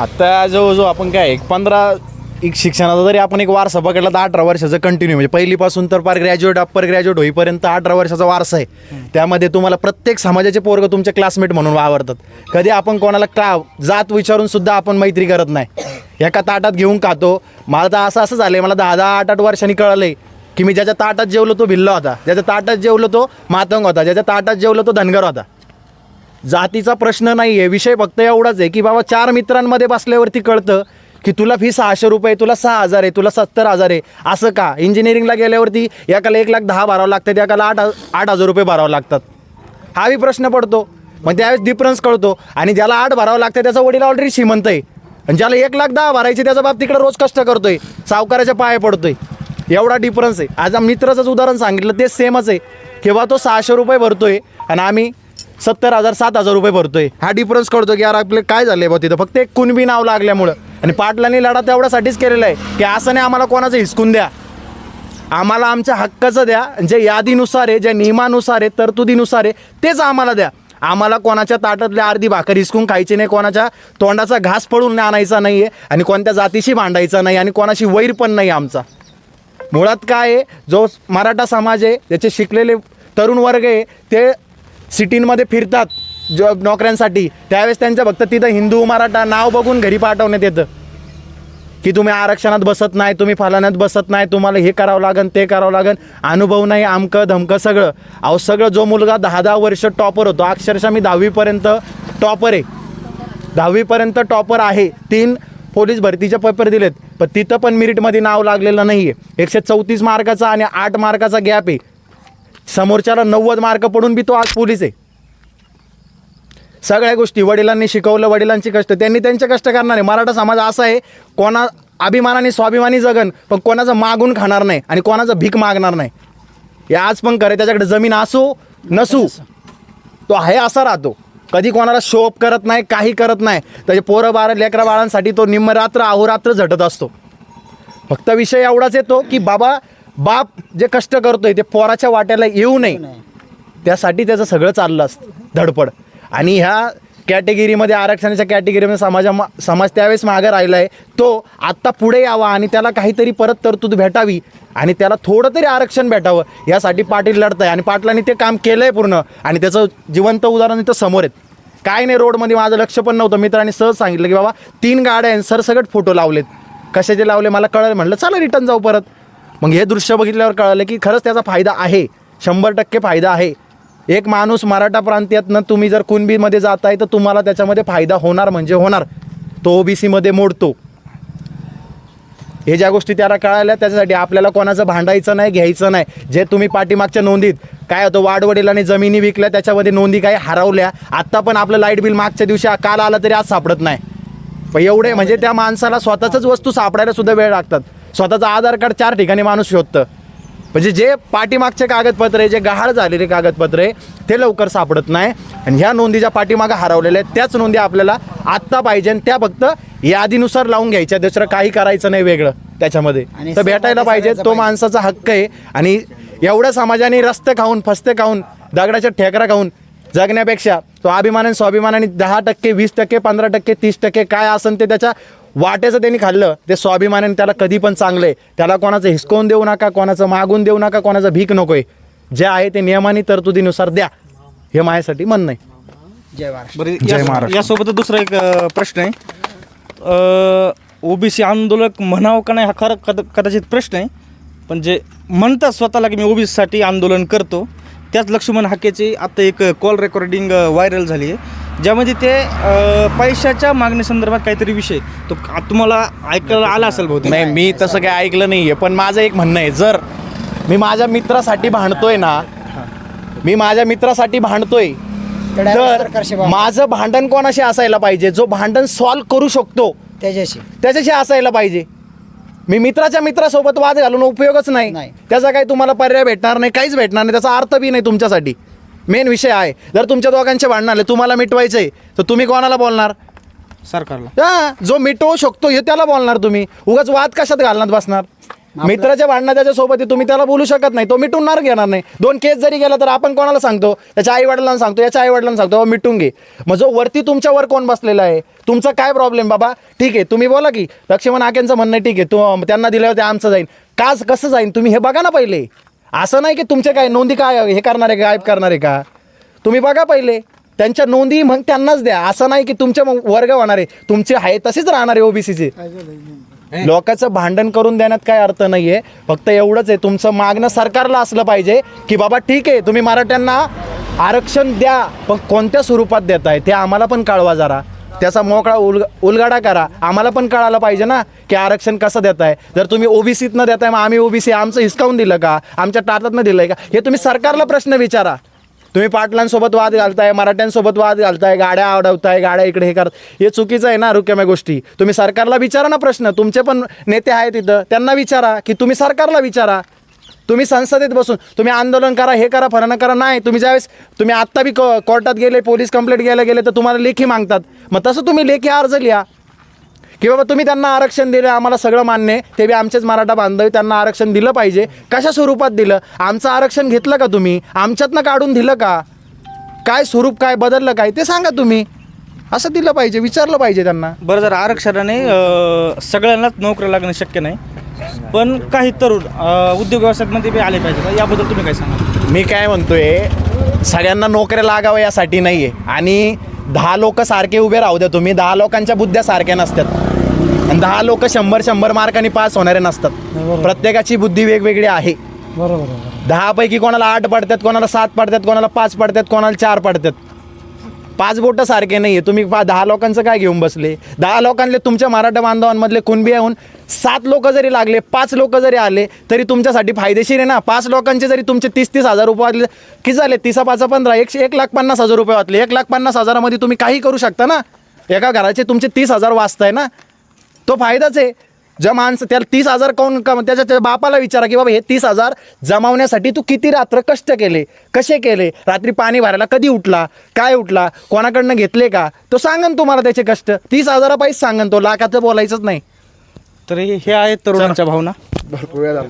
आता जो जो आपण काय एक पंधरा एक शिक्षणाचा जरी आपण एक वारसा बघितला तर अठरा वर्षाचं कंटिन्यू म्हणजे पहिलीपासून तर पार ग्रॅज्युएट अप्पर ग्रॅज्युएट होईपर्यंत अठरा वर्षाचा वारसा आहे. त्यामध्ये तुम्हाला प्रत्येक समाजाचे पोरग तुमचे क्लासमेट म्हणून वावरतात. कधी आपण कोणाला का जात विचारून सुद्धा आपण मैत्री करत नाही. एका ताटात घेऊन खातो. मला तर असं असं झालंय मला दहा दहा आठ आठ वर्षांनी कळलंय की मी ज्याच्या ताटात जेवलो तो भिल्ला होता. ज्याच्या ताटात जेवलो तो मातंग होता. ज्याच्या ताटात जेवलो तो धनगर होता. जातीचा प्रश्न नाही आहे विषय फक्त एवढाच आहे की बाबा चार मित्रांमध्ये बसल्यावरती कळतं की तुला फी सहाशे रुपये तुला सहा हजार आहे तुला सत्तर हजार आहे. असं का? इंजिनिअरिंगला गेल्यावरती एकाला एक लाख दहा भरावं लागतात एकाला आठ आठ हजार रुपये भरावं लागतात. हाही प्रश्न पडतो. मग त्यावेळेस डिफरन्स कळतो. आणि ज्याला आठ भरावं लागतं त्याचा वडील ऑलरेडी श्रीमंत आहे. आणि ज्याला एक लाख दहा भरायचे त्याचा बाप तिकडे रोज कष्ट करतोय. सावकाराच्या पाया पडतोय. एवढा डिफरन्स आहे. आज मित्राचंच उदाहरण सांगितलं ते सेमच आहे. किंवा तो सहाशे रुपये भरतोय आणि आम्ही सत्तर हजार सात हजार रुपये भरतोय. हा डिफरन्स कळतो की यार आपले काय झाले बा तिथं? फक्त एक कुणबी नाव लागल्यामुळं. आणि पाटलांनी लढा तेवढ्यासाठीच केलेला आहे की असं नाही आम्हाला कोणाचं हिसकून द्या. आम्हाला आमच्या हक्काचं द्या. जे यादीनुसार आहे ज्या नियमानुसार आहे तरतुदीनुसार आहे तेच आम्हाला द्या. आम्हाला कोणाच्या ताटातल्या अर्धी भाकर हिसकून खायची नाही कोणाच्या तोंडाचा घास पडून आणायचा नाही आहे आणि कोणत्या जातीशी भांडायचा नाही आणि कोणाशी वैर पण नाही आमचा. मुळात काय आहे जो मराठा समाज आहे ज्याचे शिकलेले तरुण वर्ग आहे ते सिटींमध्ये फिरतात जॉब नोकऱ्यांसाठी. त्यावेळेस त्यांच्या फक्त तिथं हिंदू मराठा नाव बघून घरी पाठवण्यात येतं. की तुम्ही आरक्षणात बसत नाही तुम्ही फलाण्यात बसत नाही तुम्हाला हे करावं लागन ते करावं लागन. अनुभव नाही आमकं धमकं सगळं. अहो सगळं जो मुलगा दहा दहा वर्ष टॉपर होतो अक्षरशः मी दहावीपर्यंत टॉपर आहे. दहावीपर्यंत टॉपर आहे. तीन पोलीस भरतीचे पेपर दिलेत. पण तिथं पण मिरिटमध्ये नाव लागलेलं नाही आहे एकशे चौतीस मार्काचा आणि आठ मार्काचा गॅप आहे. समोरच्याला नव्वद मार्क पडून बी तो आज पोलीस आहे. सगळ्या गोष्टी वडिलांनी शिकवलं वडिलांची कष्ट त्यांनी त्यांचे कष्ट करणार. आहे मराठा समाज असा आहे कोणा अभिमानाने स्वाभिमानी जगन पण कोणाचं मागून खाणार नाही आणि कोणाचं भीक मागणार नाही. हे आज पण करे त्याच्याकडे जमीन असो नसू तो आहे असा राहतो. कधी कोणाला शोप करत नाही काही करत नाही. त्याचे पोरं बार लेकरा बाळांसाठी तो निम्मरात्र अहोरात्र झटत असतो. फक्त विषय एवढाच येतो की बाबा बाप जे कष्ट करतोय ते पोराच्या वाट्याला येऊ नये. त्यासाठी त्याचं सगळं चाललं असतं. धडपड. आणि ह्या कॅटेगरीमध्ये आरक्षणाच्या कॅटेगरीमध्ये समाजा समाज त्यावेळेस मागं राहिला आहे तो आत्ता पुढे यावा आणि त्याला काहीतरी परत तरतूद भेटावी आणि त्याला थोडं तरी आरक्षण भेटावं यासाठी पाटील लढत आहे आणि पाटलांनी ते काम केलं आहे पूर्ण. आणि त्याचं जिवंत उदाहरण इथं समोर आहेत. काय नाही रोडमध्ये माझं लक्ष पण नव्हतं. मित्रांनी सहज सांगितलं की बाबा तीन गाड्या आहेत. सरसकट फोटो लावलेत. कशाचे लावले? मला कळलं. म्हटलं चला रिटर्न जाऊ परत. मग हे दृश्य बघितल्यावर कळलं की खरंच त्याचा फायदा आहे. शंभर टक्के फायदा आहे. एक माणूस मराठा प्रांतातनं तुम्ही जर कुणबीमध्ये जात आहे तर तुम्हाला त्याच्यामध्ये फायदा होणार म्हणजे होणार. तो ओबीसीमध्ये मोडतो. हे ज्या गोष्टी त्याला कळाल्या त्याच्यासाठी आपल्याला कोणाचं भांडायचं नाही घ्यायचं नाही. जे तुम्ही पाठीमागच्या नोंदीत काय होतं वाडवडिलांनी जमिनी विकल्या त्याच्यामध्ये नोंदी काही हरवल्या. आत्ता पण आपलं लाइट बिल मागच्या दिवशी काल आलं तरी आज सापडत नाही. पण एवढे म्हणजे त्या माणसाला स्वतःच वस्तू सापडायला सुद्धा वेळ लागतात. स्वतःचं आधार कार्ड चार ठिकाणी माणूस शोधतं. म्हणजे जे पाठीमागचे कागदपत्र आहे जे गहाळ झालेले कागदपत्र आहे ते लवकर सापडत नाही. आणि ह्या नोंदी ज्या पाठीमागं हरवलेल्या आहेत. त्याच नोंदी आपल्याला आत्ता पाहिजे आणि त्या फक्त यादीनुसार लावून घ्यायच्या. दुसरं काही करायचं नाही वेगळं त्याच्यामध्ये. तर भेटायला पाहिजे. तो. माणसाचा हक्क आहे. आणि एवढ्या समाजाने रस्ते खाऊन फस्ते खाऊन दगडाच्या ठेकरा खाऊन जगण्यापेक्षा तो अभिमानाने स्वाभिमानाने दहा टक्के वीस टक्के पंधरा टक्के तीस टक्के काय असेल ते त्याच्या वाट्याचं त्यांनी खाल्लं ते स्वाभिमानाने त्याला कधी पण चांगलं आहे त्याला कोणाचं हिसकवून देऊ नका कोणाचं मागून देऊ नका कोणाचं भीक नकोय. जे आहे ते नियमाने तरतुदीनुसार द्या. हे माझ्यासाठी म्हणणं आहे जय महाराष्ट्र. जय महाराष्ट्र. यासोबत दुसरा एक प्रश्न आहे. ओबीसी आंदोलक म्हणावं का नाही हा खरं कद कदाचित प्रश्न आहे. पण जे म्हणतात स्वतःला की मी ओबीसीसाठी आंदोलन करतो त्याच लक्ष्मण हाकेची आता एक कॉल रेकॉर्डिंग व्हायरल झाली आहे. ज्यामध्ये ते अ, पैशाच्या मागणीसंदर्भात काहीतरी विषय तो तुम्हाला ऐकायला आला असेल बहुतेक? नाही मी तसं काही ऐकलं नाहीये पण माझं एक म्हणणं आहे जर मी माझ्या मित्रासाठी भांडतोय ना मी माझ्या मित्रासाठी भांडतोय तर. माझं भांडण कोणाशी असायला पाहिजे? जो भांडण सॉल्व्ह करू शकतो त्याच्याशी. त्याच्याशी असायला पाहिजे. मी मित्राच्या मित्रासोबत वाद घालून उपयोगच नाही. नाही. त्याचा काही तुम्हाला पर्याय भेटणार नाही काहीच भेटणार नाही त्याचा अर्थ बी नाही तुमच्यासाठी. मेन विषय आहे. जर तुमच्या दोघांचे भांडण आले तुम्हाला मिटवायचंय तर तुम्ही कोणाला बोलणार? सरकारला. हा जो मिटवू शकतो हे त्याला बोलणार तुम्ही. उगाच वाद कशात घालण्यात बसणार? मित्राच्या भांडणं त्याच्यासोबत आहे, तुम्ही त्याला बोलू शकत नाही. तो मिटून घेणार नाही. दोन केस जरी गेला तर आपण कोणाला सांगतो? त्याच्या आई वडिलांना सांगतो याच्या आई वडिलांना सांगतो "बाबा, मिटून घे. मग जो वरती तुमच्यावर कोण बसलेला आहे तुमचा काय प्रॉब्लेम बाबा? ठीक आहे तुम्ही बोला की. लक्ष्मण आकेंचं म्हणणं आहे, ठीक आहे तू त्यांना दिल्यावर ते आमचं जाईल का कसं जाईल तुम्ही हे बघा ना पहिले. असं नाही की तुमचे काय नोंदी काय हे करणार आहे गायब करणार आहे का? तुम्ही बघा पहिले. त्यांच्या नोंदी मग त्यांनाच द्या. असं नाही की तुमच्या मग वर्ग होणार. आहे तुमचे आहे तसेच राहणार आहे ओबीसीचे लोकांचं भांडण करून देण्यात काय अर्थ नाहीये. फक्त एवढंच आहे. तुमचं मागणं सरकारला असलं पाहिजे की बाबा ठीक आहे तुम्ही मराठ्यांना आरक्षण द्या पण कोणत्या स्वरूपात देताय ते आम्हाला पण कळवा जरा. त्याचा मोकळा उल उलगाडा करा. आम्हाला पण कळायला पाहिजे ना की आरक्षण कसं देताय. जर तुम्ही ओबीसीतनं देताय मग आम्ही ओबीसी आमचं हिसकावून दिलं का? आमच्या टाटातनं दिलंय का? हे तुम्ही सरकारला प्रश्न विचारा. तुम्ही पाटलांसोबत वाद घालताय मराठ्यांसोबत वाद घालताय गाड्या आवडवताय गाड्या इकडे हे करत हे चुकीचं आहे ना रुक्याम्या गोष्टी. तुम्ही सरकारला विचारा ना प्रश्न. तुमचे पण नेते आहेत तिथं त्यांना विचारा की तुम्ही सरकारला विचारा. तुम्ही संसदेत बसून तुम्ही आंदोलन करा हे करा फरानं करा. नाही तुम्ही ज्यावेळेस तुम्ही आत्ता बी को- कोर्टात गेले पोलीस कंप्लेंट घ्यायला गेले तर तुम्हाला लेखी मागतात. मग तसं तुम्ही लेखी अर्ज लिहा. की बाबा तुम्ही त्यांना आरक्षण दिलं आम्हाला सगळं मान्य आहे. ते बी आमचेच मराठा बांधव त्यांना आरक्षण दिलं पाहिजे. कशा स्वरूपात दिलं? आमचं आरक्षण घेतलं का तुम्ही? आमच्यातनं काढून दिलं का? काय स्वरूप काय बदललं काय? ते सांगा तुम्ही. असं दिलं पाहिजे विचारलं पाहिजे त्यांना. बरं जर आरक्षणाने सगळ्यांनाच नोकऱ्या लागणं शक्य नाही पण काही तरुण अ, उद्योग व्यवसायामध्ये बी आले पाहिजे. याबद्दल तुम्ही काय सांगा मी काय म्हणतोय सगळ्यांना नोकऱ्या लागाव्या यासाठी नाही आहे आणि दहा लोक सारखे उभे राहू द्या तुम्ही. दहा लोकांच्या बुद्ध्या सारख्या नसतात. आणि दहा लोक शंभर शंभर मार्कांनी पास होणारे नसतात. प्रत्येकाची बुद्धी वेगवेगळी आहे. दहापैकी कोणाला आठ पडतात कोणाला सात पडतात कोणाला पाच पडतात कोणाला चार पडतात. पाच बोटं सारखे नाही आहे तुम्ही पा दहा लोकांचं काय घेऊन बसले? दहा लोकांले तुमच्या मराठा बांधवांमधले कुणबी येऊन सात लोक जरी लागले पाच लोक जरी आले तरी तुमच्यासाठी फायदेशीर आहे ना? पाच लोकांचे जरी तुमचे तीस तीस हजार रुपये वाचले किती झाले? तिसा पाचा पंधरा एकशे एक लाख पन्नास हजार रुपये वाचले. एक लाख पन्नास हजारामध्ये तुम्ही काही करू शकता ना? एका घराचे तुमचे तीस हजार वाचताय ना? तो फायदाच आहे. ज्या माणसं त्याला तीस हजार कोण का त्याच्या त्याच्या बापाला विचारा की बाबा हे तीस हजार जमावण्यासाठी तू किती रात्र कष्ट केले? कसे केले? रात्री पाणी भरायला कधी उठला? काय उठला? कोणाकडनं घेतले का? तो सांगन तुम्हाला त्याचे कष्ट. तीस हजारापायीच सांगन तो. लाखाचं बोलायचंच नाही. तर हे हे आहेत तरुणांच्या भावना. भरपूर वेळ झाला